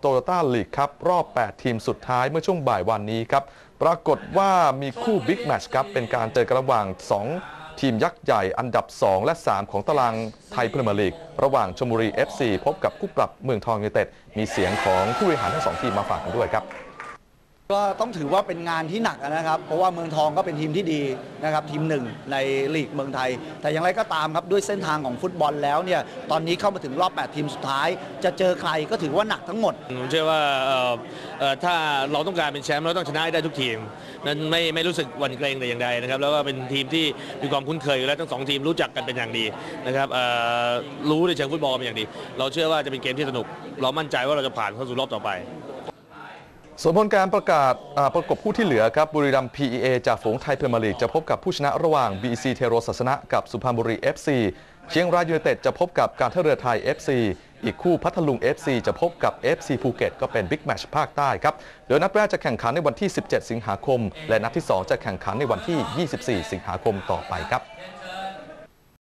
โตโยต้าลีกครับรอบ 8 ทีมสุดท้ายเมื่อช่วงบ่ายวันนี้ครับ ปรากฏว่ามีคู่บิ๊กแมชครับ เป็นการเจอกันระหว่าง 2 ทีมยักษ์ใหญ่อันดับ 2 และ 3 ของตารางไทยพรีเมียร์ลีก ระหว่างชมบุรี FC พบกับคู่ปรับเมืองทองยูไนเต็ด มีเสียงของผู้บริหารทั้งสองทีมมาฝากกันด้วยครับ ก็ต้องถือว่าเป็นงานที่หนักนะครับ เพราะว่าเมืองทองก็เป็นทีมที่ดีนะครับทีมหนึ่งในลีกเมืองไทย แต่อย่างไรก็ตามครับด้วยเส้นทางของฟุตบอลแล้วเนี่ยตอนนี้เข้ามาถึงรอบ 8 ทีมสุดท้าย จะเจอใครก็ถือว่าหนักทั้งหมด ผมเชื่อว่าถ้าเราต้องการเป็นแชมป์เราต้องชนะให้ได้ทุกทีม นั้นไม่ไม่รู้สึกวันเกรงแต่อย่างใดนะครับแล้วก็เป็นทีมที่มีความคุ้นเคยอยู่แล้วทั้งสองทีมรู้จักกันเป็นอย่างดีนะครับรู้ในเชิงฟุตบอลเป็นอย่างดี เราเชื่อว่าจะเป็นเกมที่สนุก เรามั่นใจว่าเราจะผ่านเข้าสู่รอบต่อไป ส่วนผลการประกาศประกบคู่ที่เหลือครับบุรีรัมย์ PEA จากฝูงไทยพรีเมียร์ลีกจะพบกับผู้ชนะระหว่าง BC เทโรศาสนะกับสุพรรณบุรี FC เชียงรายยูไนเต็ดจะพบกับการท่าเรือไทย FC อีกคู่พัทลุง FC จะพบกับ FC ภูเก็ตก็เป็นบิ๊กแมชภาคใต้ครับ โดยนัดแรกจะแข่งขันในวันที่ 17 สิงหาคม และนัดที่ 2 จะแข่งขันในวันที่ 24 สิงหาคมต่อไปครับ